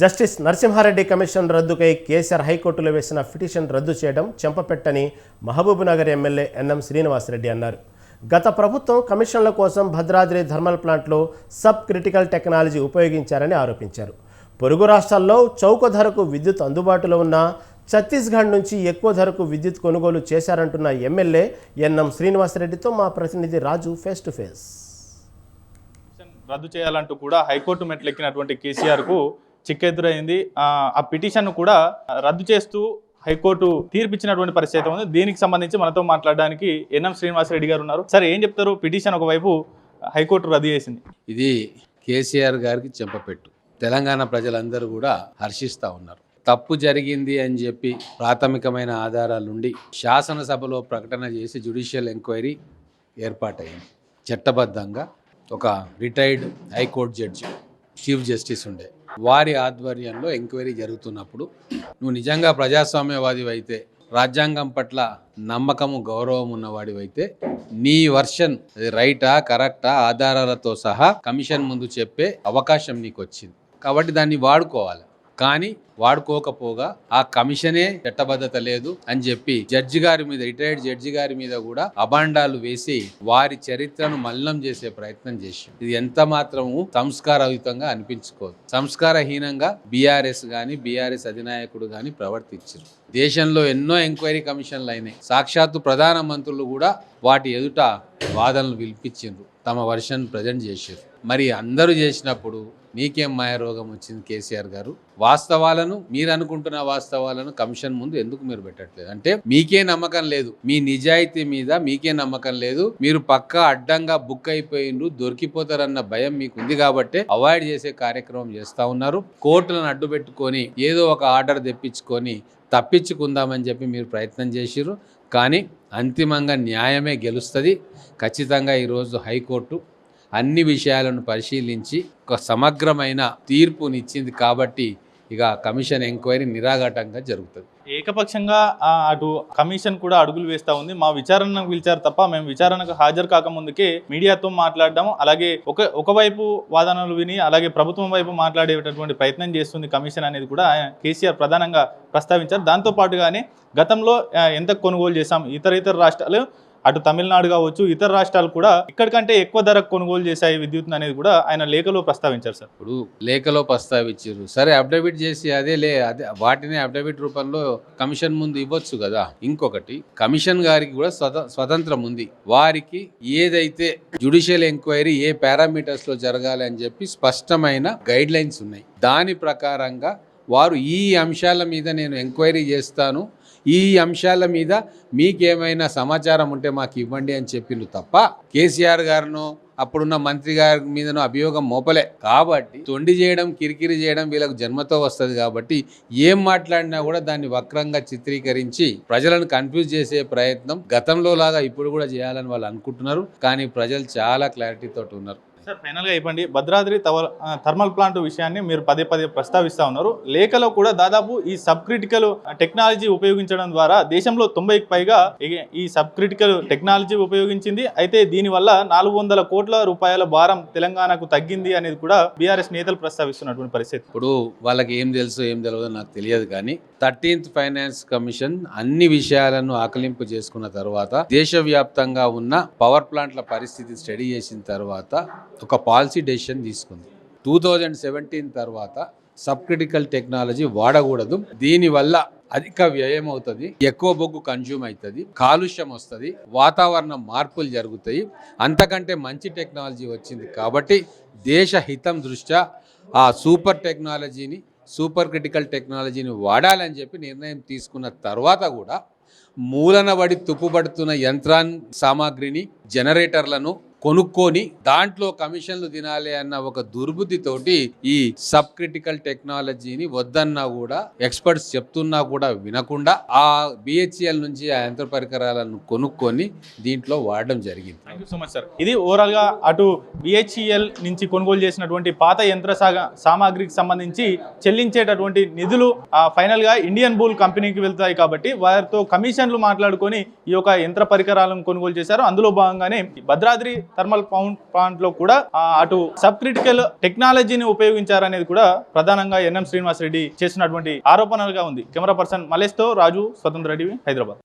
Justice Narasimha Reddy commission రద్దుకై KCR హైకోర్టులో వేసిన పిటిషన్ రద్దు చేయడం చెంపపెట్టని మహబూబ్నగర్ ఎమ్మెల్యే ఎన్ఎం శ్రీనివాసరెడ్డి అన్నారు. గత ప్రభుత్వం కమిషన్ల కోసం భద్రాద్రి థర్మల్ ప్లాంట్లో సబ్ క్రిటికల్ టెక్నాలజీ ఉపయోగించారని ఆరోపించారు. పొరుగు రాష్ట్రాల్లో చౌక ధరకు విద్యుత్ అందుబాటులో ఉన్న ఛత్తీస్గఢ్ నుంచి ఎక్కువ ధరకు విద్యుత్ కొనుగోలు చేశారంటున్న ఎమ్మెల్యే ఎన్ఎం శ్రీనివాసరెడ్డితో మా ప్రతినిధి రాజు ఫేస్ టు ఫేస్. రద్దు చేయాలంటూ కూడా హైకోర్టు మెట్లెక్కినటువంటి కేసీఆర్కు చిక్కెదురైంది. ఆ, పిటిషన్ కూడా రద్దు చేస్తూ హైకోర్టు తీర్పిచ్చినటువంటి పరిస్థితి ఉంది. దీనికి సంబంధించి మనతో మాట్లాడడానికి ఎన్ఎం శ్రీనివాసరెడ్డి గారు ఉన్నారు. సరే ఏం చెప్తారు? పిటిషన్ ఒకవైపు హైకోర్టు రద్దు చేసింది. ఇది కేసీఆర్ గారికి చెంపపెట్టు. తెలంగాణ ప్రజలందరూ కూడా హర్షిస్తూ ఉన్నారు. తప్పు జరిగింది అని చెప్పి ప్రాథమికమైన ఆధారాలుండి శాసనసభలో ప్రకటన చేసి జ్యుడిషియల్ ఎంక్వైరీ ఏర్పాటైంది చట్టబద్ధంగా ఒక retired high court judge chief justice ఉండే. వారి ఆధ్వర్యంలో ఎంక్వైరీ జరుగుతున్నప్పుడు నువ్వు నిజంగా ప్రజాస్వామ్యవాది అయితే రాజ్యాంగం పట్ల నమ్మకము గౌరవం ఉన్నవాడివైతే నీ వర్షన్ రైటా కరెక్టా ఆధారాలతో సహా కమిషన్ ముందు చెప్పే అవకాశం నీకు వచ్చింది కాబట్టి దాన్ని వాడుకోవాలి. కానీ వాడుకోకపోగా ఆ కమిషనే చట్టబద్ధత లేదు అని చెప్పి జడ్జి గారి మీద రిటైర్డ్ జడ్జి గారి మీద కూడా అబాండాలు వేసి వారి చరిత్రను మలినం చేసే ప్రయత్నం చేసి ఇది ఎంత మాత్రము సంస్కారయుతంగా అనిపించుకోదు. సంస్కారహీనంగా బీఆర్ఎస్ గాని బీఆర్ఎస్ అధినాయకుడు గాని ప్రవర్తించారు. దేశంలో ఎన్నో ఎంక్వైరీ కమిషన్లు అయినాయి. సాక్షాత్తు ప్రధాన మంత్రులు కూడా వాటి ఎదుట వాదనలు పిలిపించారు తమ వర్షన్ ప్రజెంట్ చేశారు మరి అందరూ చేసినప్పుడు నీకేం మాయ రోగం వచ్చింది కేసీఆర్ గారు? వాస్తవాలను మీరు అనుకుంటున్న వాస్తవాలను కమిషన్ ముందు ఎందుకు మీరు పెట్టట్లేదు? అంటే మీకే నమ్మకం లేదు. మీ నిజాయితీ మీద మీకే నమ్మకం లేదు. మీరు పక్కా అడ్డంగా బుక్ అయిపోయిండ్రు దొరికిపోతారన్న భయం మీకు ఉంది కాబట్టి అవాయిడ్ చేసే కార్యక్రమం చేస్తా ఉన్నారు. కోర్టులను అడ్డు పెట్టుకొని ఏదో ఒక ఆర్డర్ తెప్పించుకొని తప్పించుకుందామని చెప్పి మీరు ప్రయత్నం చేసిర్రు. కానీ అంతిమంగా న్యాయమే గెలుస్తుంది. ఖచ్చితంగా ఈరోజు హైకోర్టు అన్ని విషయాలను పరిశీలించి ఒక సమగ్రమైన తీర్పునిచ్చింది కాబట్టి ఇక కమిషన్ ఎంక్వైరీ నిరాఘాటంగా జరుగుతుంది. ఏకపక్షంగా అటు కమిషన్ కూడా అడుగులు వేస్తా ఉంది. మా విచారణకు పిలిచారు తప్ప మేము విచారణకు హాజరు కాకముందుకే మీడియాతో మాట్లాడడం అలాగే ఒక ఒకవైపు వాదనలు విని అలాగే ప్రభుత్వం వైపు మాట్లాడేటటువంటి ప్రయత్నం చేస్తుంది కమిషన్ అనేది కూడా కేసీఆర్ ప్రధానంగా ప్రస్తావించారు. దాంతో పాటుగానే గతంలో ఎంత కొనుగోలు చేశాం ఇతర ఇతర రాష్ట్రాలు అటు తమిళనాడు కావచ్చు ఇతర రాష్ట్రాలు కూడా ఇక్కడికంటే ఎక్కువ ధరకు కొనుగోలు చేశాయి విద్యుత్ అనేది కూడా ఆయన లేఖలో ప్రస్తావించారు సార్. ఇప్పుడు లేఖలో ప్రస్తావించారు. సరే అఫిడవిట్ చేసి అదే లే అదే వాటిని అఫిడవిట్ రూపంలో కమిషన్ ముందు ఇవ్వచ్చు కదా? ఇంకొకటి కమిషన్ గారికి కూడా స్వతంత్రం ఉంది. వారికి ఏదైతే జ్యుడిషియల్ ఎంక్వైరీ ఏ పారామీటర్స్లో జరగాలి అని చెప్పి స్పష్టమైన గైడ్ లైన్స్ ఉన్నాయి. దాని ప్రకారంగా వారు ఈ అంశాల మీద నేను ఎంక్వైరీ చేస్తాను. ఈ అంశాల మీద మీకేమైనా సమాచారం ఉంటే మాకు ఇవ్వండి అని చెప్పిండు తప్ప కేసీఆర్ గారును అప్పుడున్న మంత్రి గారి మీదనో అభియోగం మోపలే. కాబట్టి తొండి చేయడం కిరికిరి చేయడం వీళ్ళకు జన్మతో వస్తుంది కాబట్టి ఏం మాట్లాడినా కూడా దాన్ని వక్రంగా చిత్రీకరించి ప్రజలను కన్ఫ్యూజ్ చేసే ప్రయత్నం గతంలో లాగా ఇప్పుడు కూడా చేయాలని వాళ్ళు అనుకుంటున్నారు. కానీ ప్రజలు చాలా క్లారిటీతో ఉన్నారు. సార్ ఫైనల్గా ఇవ్వండి. భద్రాద్రి తవ- థర్మల్ ప్లాంట్ విషయాన్ని మీరు పదే పదే ప్రస్తావిస్తూ ఉన్నారు. లేఖలో కూడా దాదాపు ఈ సబ్ క్రిటికల్ టెక్నాలజీ ఉపయోగించడం ద్వారా దేశంలో తొంభైకి పైగా ఈ- సబ్ క్రిటికల్ టెక్నాలజీ ఉపయోగించింది. అయితే దీనివల్ల నాలుగు వందల కోట్ల రూపాయల భారం తెలంగాణకు తగ్గింది అనేది కూడా బీఆర్ఎస్ నేతలు ప్రస్తావిస్తున్నటువంటి పరిస్థితి. ఇప్పుడు వాళ్ళకి ఏం తెలుసు ఏం తెలియదు నాకు తెలియదు కానీ థర్టీన్త్ ఫైనాన్స్ కమిషన్ అన్ని విషయాలను ఆకలింపు చేసుకున్న తర్వాత దేశవ్యాప్తంగా ఉన్న పవర్ ప్లాంట్ల పరిస్థితి స్టడీ చేసిన తర్వాత ఒక పాలసీ డెసిషన్ తీసుకుంది. టూ థౌజండ్ సెవెంటీన్ తర్వాత సబ్ క్రిటికల్ టెక్నాలజీ వాడకూడదు. దీనివల్ల అధిక వ్యయం అవుతుంది ఎక్కువ బొగ్గు కన్జ్యూమ్ అవుతుంది కాలుష్యం వస్తుంది వాతావరణ మార్పులు జరుగుతాయి. అంతకంటే మంచి టెక్నాలజీ వచ్చింది కాబట్టి దేశ హితం దృష్ట్యా ఆ సూపర్ టెక్నాలజీని సూపర్ క్రిటికల్ టెక్నాలజీని వాడాలని చెప్పి నిర్ణయం తీసుకున్న తర్వాత కూడా మూలన పడి తుప్పుపడుతున్న యంత్రాన్ సామాగ్రిని జనరేటర్లను కొనుక్కొని దాంట్లో కమిషన్లు తినాలి అన్న ఒక దుర్బుద్ధితోటి ఈ సబ్ క్రిటికల్ టెక్నాలజీని వద్దన్నా కూడా ఎక్స్పర్ట్స్ చెప్తున్నా కూడా వినకుండా ఆ బిహెచ్ఎల్ నుంచి ఆ యంత్ర పరికరాలను కొనుక్కొని దీంట్లో వాడడం జరిగింది. Thank you so much sir ఇది ఓవరాల్గా అటు బిహెచ్ఎల్ నుంచి కొనుగోలు చేసినటువంటి పాత యంత్ర సాగ సామాగ్రికి సంబంధించి చెల్లించేటటువంటి నిధులు ఆ, ఫైనల్గా ఇండియన్ బూల్ కంపెనీకి వెళ్తాయి కాబట్టి వారితో కమిషన్లు మాట్లాడుకొని ఈ యొక్క యంత్ర పరికరాలను కొనుగోలు చేశారు. అందులో భాగంగానే భద్రాద్రి థర్మల్ పౌండ్ ప్లాంట్లో కూడా అటు సబ్ క్రిటికల్ టెక్నాలజీని ఉపయోగించారనేది కూడా ప్రధానంగా ఎన్ఎం శ్రీనివాస్ రెడ్డి చేసినటువంటి ఆరోపణలుగా ఉంది. కెమెరా పర్సన్ మలేష్తో రాజు స్వతంత్ర టీవీ హైదరాబాద్.